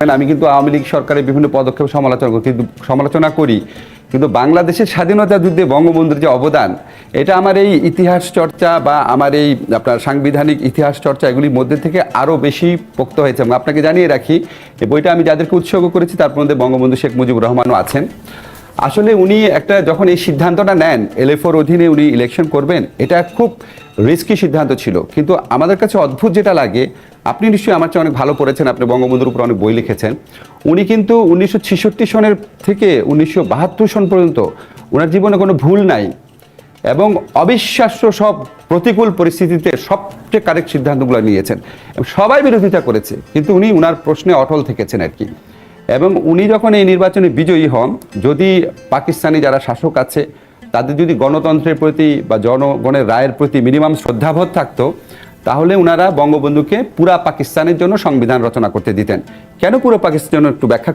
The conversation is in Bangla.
আমি কিন্তু আওয়ামী লীগ সরকারের বিভিন্ন পদক্ষেপ সমালোচনা করি, কিন্তু সমালোচনা করি। কিন্তু বাংলাদেশের স্বাধীনতা যুদ্ধে বঙ্গবন্ধুর যে অবদান, এটা আমার এই ইতিহাস চর্চা বা আমার এই আপনার সাংবিধানিক ইতিহাস চর্চা, এগুলির মধ্যে থেকে আরও বেশি পোক্ত হয়েছে। এবং আপনাকে জানিয়ে রাখি, এই বইটা আমি যাদেরকে উৎসর্গ করেছি, তার মধ্যে বঙ্গবন্ধু শেখ মুজিবুর রহমানও আছেন। আসলে উনি একটা যখন এই সিদ্ধান্তটা নেন এলএফওর অধীনে উনি ইলেকশন করবেন, এটা খুব রিস্কি সিদ্ধান্ত ছিল। কিন্তু আমাদের কাছে অদ্ভুত যেটা লাগে, আপনি নিশ্চয়ই আমার চেয়ে অনেক ভালো পড়েছেন, আপনি বঙ্গবন্ধুর উপর অনেক বই লিখেছেন। উনি কিন্তু উনিশশো ছেষট্টি সনের থেকে উনিশশো বাহাত্তর সন পর্যন্ত ওনার জীবনে কোনো ভুল নাই এবং অবিশ্বাস্য সব প্রতিকূল পরিস্থিতিতে সবচেয়ে কারেক্ট সিদ্ধান্তগুলো নিয়েছেন। সবাই বিরোধিতা করেছে, কিন্তু উনি উনার প্রশ্নে অটল থেকেছেন আর কি। এবং উনি যখন এই নির্বাচনে বিজয়ী হন, যদি পাকিস্তানি যারা শাসক আছে, তাদের যদি গণতন্ত্রের প্রতি বা জনগণের রায়ের প্রতি মিনিমাম শ্রদ্ধাবোধ থাকতো, তাহলে ওনারা বঙ্গবন্ধুকে পুরা পাকিস্তানের জন্য সংবিধান রচনা করতে দিতেন। কেন পুরো পাকিস্তানের একটু ব্যাখ্যা